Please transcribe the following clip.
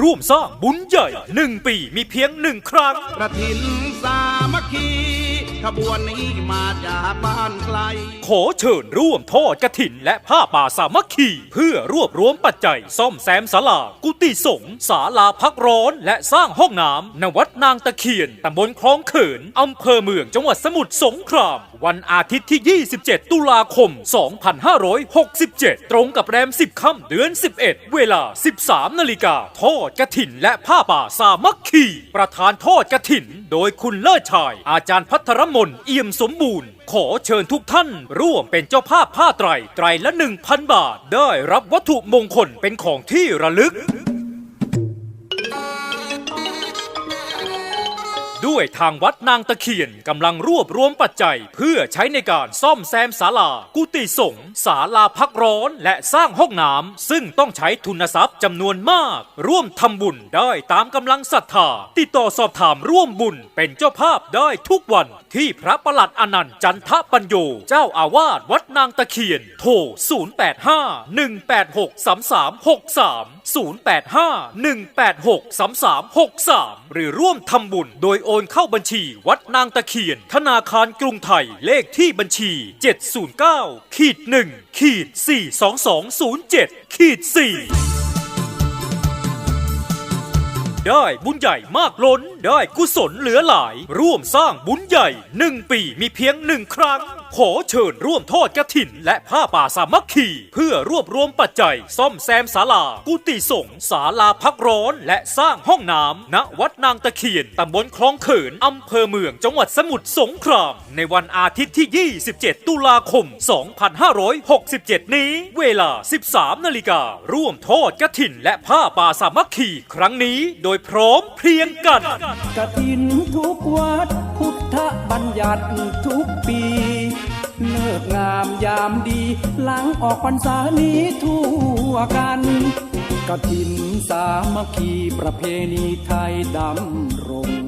ร่วมสร้างบุญใหญ่หนึ่งปีมีเพียงหนึ่งครั้งกระถินสา บวนนี้มาจากบ้านไกลขอเชิญร่วมทอดกระถินและผ้าป่าสามัคคี เพื่อรวบรวมปัจจัย ซ่อมแซมศาลา กุฏิสงฆ์ศาลาพักร้อน และสร้างห้องน้ำณวัดนางตะเคียน ตำบลคลองเขิน อำเภอเมืองจังหวัดสมุทรสงคราม วันอาทิตย์ที่ 27 ตุลาคม 2567 ตรงกับแรม 10 ค่ำเดือน 11 เวลา 13 นาฬิกาทอดกระถินและผ้าป่าสามัคคี ประธานทอดกระถินโดยคุณเลิศชาย อาจารย์พัทรมนเอี่ยมสมบูรณ์ ขอเชิญทุกท่าน ร่วมเป็นเจ้าภาพผ้าไตรไตรละ 1,000 บาท ได้รับวัตถุมงคลเป็นของที่ระลึก ด้วยทางวัดนางตะเคียนกำลังรวบรวมปัจจัย เพื่อใช้ในการซ่อมแซมศาลา กุฏิสงฆ์ศาลาพักร้อน และสร้างห้องน้ำซึ่งต้องใช้ทุนทรัพย์จำนวนมาก ร่วมทำบุญได้ตามกำลังศรัทธา ติดต่อสอบถามร่วมบุญเป็นเจ้าภาพได้ทุกวันที่พระประหลัดอนันต์จันทปัญโย เจ้าอาวาสวัดนางตะเคียน โทร 0851863363หรือร่วมทำบุญโดยโอนเข้าบัญชีวัดนางตะเคียน ธนาคารกรุงไทยเลขที่บัญชี 709ขีด1ขีด42207ขีด4ได้บุญใหญ่มากล้น ได้กุศลเหลือหลาย ร่วมสร้างบุญใหญ่หนึ่งปีมีเพียงหนึ่งครั้งขอเชิญร่วมทอดกระถิน และผ้าป่าสามัคคี เพื่อรวบรวมปัจจัย ซ่อมแซมศาลา กุฏิสงฆ์ศาลาพักร้อน และสร้างห้องน้ำณวัดนางตะเคียนตำบลคลองเขินอำเภอเมืองจังหวัดสมุทรสงคราม ในวันอาทิตย์ที่ 27 ตุลาคม 2567 นี้ เวลา 13 นาฬิการ่วมทอดกระถิน และผ้าป่าสามัคคี ครั้งนี้โดยพร้อมเพรียงกันกระถินทุกวัดพุทธบัญญัติทุกปี เลิกงามยามดี หลังออกพรรษานี้ทั่วกันกถินสามัคคีประเพณีไทยดำรง